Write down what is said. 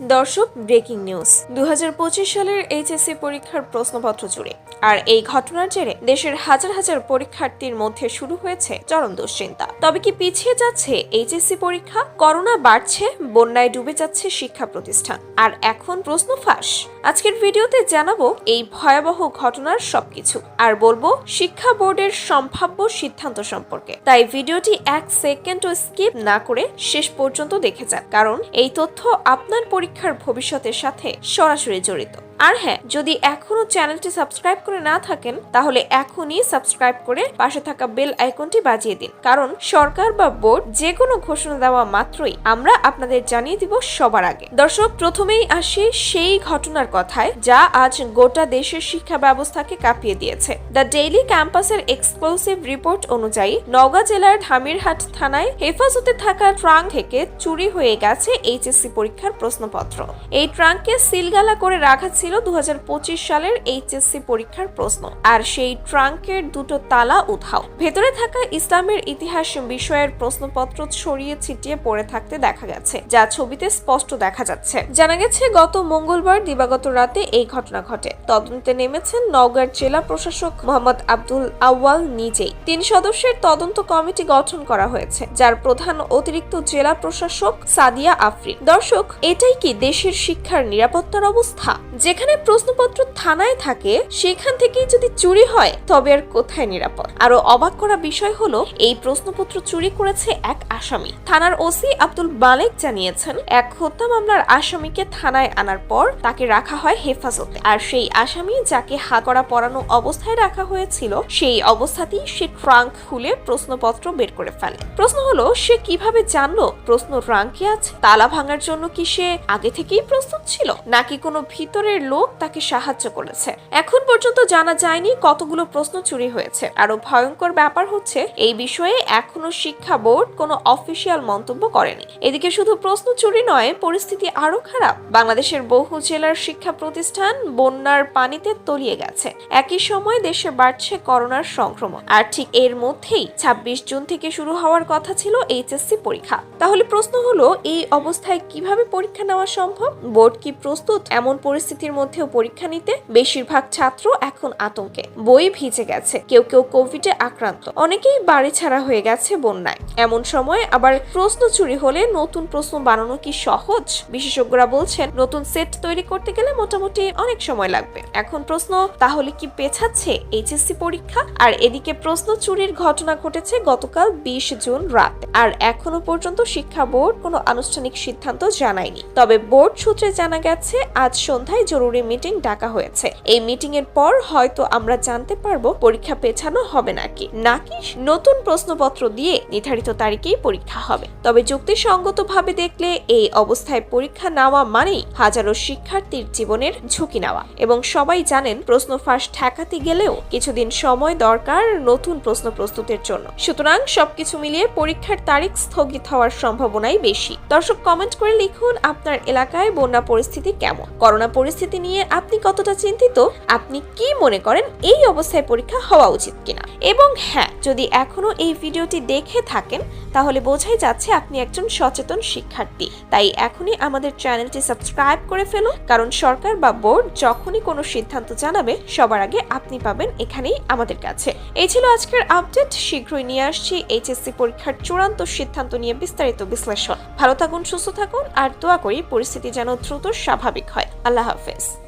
দর্শক, breaking news. দু হাজার পঁচিশ সালের এইচএসসি পরীক্ষার প্রশ্নপত্র জুড়ে আর এই ঘটনার জেরে দেশের হাজার হাজার পরীক্ষার্থীর মধ্যে শুরু হয়েছে চরম দুশ্চিন্তা। তবে কি পিছিয়ে যাচ্ছে এইচএসসি পরীক্ষা? করোনা বাড়ছে, বন্যায় ডুবে যাচ্ছে শিক্ষা প্রতিষ্ঠান। আর এখন প্রশ্ন ফাঁস। আজকের ভিডিওতে জানাব এই ভয়াবহ ঘটনার সবকিছু। আর বলব, শিক্ষা বোর্ডের সম্ভাব্য সিদ্ধান্ত সম্পর্কে। তাই ভিডিওটি এক সেকেন্ডও স্কিপ না করে শেষ পর্যন্ত দেখে যান। কারণ এই তথ্য আপনার পরীক্ষার ভবিষ্যতের সাথে সরাসরি জড়িত। আর হ্যাঁ যদি এখনও চ্যানেলটি সাবস্ক্রাইব করে না থাকেন, তাহলে এখনই সাবস্ক্রাইব করে পাশে থাকা বেল আইকনটি বাজিয়ে দিন। কারণ সরকার বা বোর্ড যে কোনো ঘোষণা দেওয়া মাত্রই আমরা আপনাদের জানিয়ে দিব সবার আগে। দর্শক, প্রথমেই আসি সেই ঘটনার কথায় যা আজ গোটা দেশের শিক্ষা ব্যবস্থাকে কাঁপিয়ে দিয়েছে। দ্য ডেইলি ক্যাম্পাসের এক্সক্লুসিভ রিপোর্ট অনুযায়ী নওগাঁ জেলার ধামিরহাট থানায় হেফাজতে থাকা ট্রাঙ্ক থেকে চুরি হয়ে গেছে এইচএসসি পরীক্ষার প্রশ্নপত্র। এই ট্রাঙ্ককে সিলগালা করে রাখা ছিল দু হাজার পঁচিশ সালের এইচএসসি পরীক্ষার প্রশ্ন। আর সেই ট্রাঙ্কের দুটো তালা উধাও। ভেতরে থাকা ইসলামের ইতিহাস বিষয়ের প্রশ্নপত্র ছড়িয়ে ছিটিয়ে পড়ে থাকতে দেখা গেছে, যা ছবিতে স্পষ্ট দেখা যাচ্ছে। জানা গেছে, গত মঙ্গলবার দিবাগত রাতে এই ঘটনা ঘটে। তদন্তে নেমেছেন নওগাঁর জেলা প্রশাসক মোহাম্মদ আব্দুল আউয়াল নিজেই। তিন সদস্যের তদন্ত কমিটি গঠন করা হয়েছে, যার প্রধান অতিরিক্ত জেলা প্রশাসক সাদিয়া আফরিন। দর্শক, এটাই কি দেশের শিক্ষার নিরাপত্তার অবস্থা? যেখানে প্রশ্নপত্র থানায় থাকে, সেখান থেকেই যদি চুরি হয়, তবে আর কোথায় নিরাপদ? আরও অবাক করা বিষয় হলো, এই প্রশ্নপত্র চুরি করেছে এক আসামি। থানার ওসি আব্দুল মালেক জানিয়েছেন, এক হত্যা মামলার আসামিকে থানায় আনার পর তাকে রাখা হয় হেফাজতে। আর সেই আসামি যাকে করা পরানো অবস্থায় রাখা হয়েছিল, সেই অবস্থাতেই সে ট্রাঙ্ক খুলে প্রশ্নপত্র বের করে ফেলে। প্রশ্ন হলো, সে কীভাবে জানলো প্রশ্ন ট্রাঙ্কে আছে? তালা ভাঙার জন্য কি সে আগে থেকেই প্রস্তুত ছিল? নাকি কোনো ভিতরের লোক তাকে সাহায্য করেছে। এখন পর্যন্ত জানা যায়নি কতগুলো প্রশ্ন চুরি হয়েছে। আরও ভয়ঙ্কর ব্যাপার হচ্ছে, এই বিষয়ে এখনও শিক্ষা বোর্ড কোনো অফিসিয়াল মন্তব্য করেনি। এদিকে শুধু প্রশ্ন চুরি নয়, পরিস্থিতি আরও খারাপ। বাংলাদেশের বহু জেলার শিক্ষা প্রতিষ্ঠান বন্যার পানিতে তলিয়ে গেছে। একই সময় দেশে বাড়ছে করোনার সংক্রমণ। আর ঠিক এর মধ্যেই ছাব্বিশ জুন থেকে শুরু হওয়ার কথা ছিল এইচএসসি পরীক্ষা। তাহলে প্রশ্ন হলো, এই অবস্থায় কীভাবে পরীক্ষা নেওয়া সম্ভব? বোর্ড কি প্রস্তুত এমন পরিস্থিতির মধ্যেও পরীক্ষা নিতে বেশিরভাগ ছাত্র এখন আতঙ্কে। বই ভিজে গেছে, কেউ কেউ কোভিডে আক্রান্ত। অনেকেই বাড়ি ছাড়া হয়ে গেছে বন্যায়। এমন সময় আবার প্রশ্ন চুরি হলে নতুন প্রশ্ন বানানো কি সহজ? বিশেষজ্ঞরা বলছেন, নতুন সেট তৈরি করতে গেলে মোটামুটি অনেক সময় লাগবে। এখন প্রশ্ন, তাহলে কি পেছাচ্ছে এইচএসসি পরীক্ষা? আর এদিকে প্রশ্ন চুরির ঘটনা ঘটেছে গতকাল বিশ জুন রাত। আর এখনও পর্যন্ত শিক্ষা বোর্ড কোনো আনুষ্ঠানিক সিদ্ধান্ত জানায়নি। তবে বোর্ড সূত্রে জানা গেছে, আজ সন্ধ্যায় জরুরি মিটিং ডাকা হয়েছে। এই মিটিং এর পর হয়তো আমরা জানতে পারব পরীক্ষা পেছানো হবে নাকি। নাকি নতুন প্রশ্নপত্র দিয়ে নির্ধারিত তারিখেই পরীক্ষা হবে। তবে যুক্তিসঙ্গতভাবে দেখলে এই অবস্থায় পরীক্ষা নেওয়া মানেই হাজারো শিক্ষার্থীর জীবনের ঝুঁকি নেওয়া। এবং সবাই জানেন প্রশ্ন ফাঁস ঠেকাতে গেলেও কিছুদিন সময় দরকার নতুন প্রশ্ন প্রস্তুতের জন্য। সুতরাং সবকিছু মিলিয়ে পরীক্ষার তারিখ স্থগিত হওয়ার সম্ভাবনাই বেশি। দর্শক কমেন্ট করে লিখুন আপনার এলাকায় বন্যা পরিস্থিতি কেমন? করোনা পরিস্থিতি নিয়ে আপনি কতটা চিন্তিত? আপনি কি মনে করেন এই অবস্থায় পরীক্ষা হওয়া উচিত কিনা? এবং হ্যাঁ যদি এখনও এই ভিডিওটি দেখে থাকেন, তাহলে বোঝাই যাচ্ছে আপনি একজন সচেতন শিক্ষার্থী। তাই এখনই আমাদের চ্যানেলটি সাবস্ক্রাইব করে ফেলুন, কারণ সরকার বা বোর্ড যখনই কোনো সিদ্ধান্ত জানাবে, সবার আগে আপনি পাবেন এখানেই আমাদের কাছে। এই ছিল আজকের আপডেট, শীঘ্রই নিয়ে আসছি এইচএসসি পরীক্ষার চূড়ান্ত সিদ্ধান্ত নিয়ে বিস্তারিত বিশ্লেষণ। ভালো থাকুন, সুস্থ থাকুন, আর দোয়া করি পরিস্থিতি যেন দ্রুত স্বাভাবিক হয়। আল্লাহ হাফেজ। surface.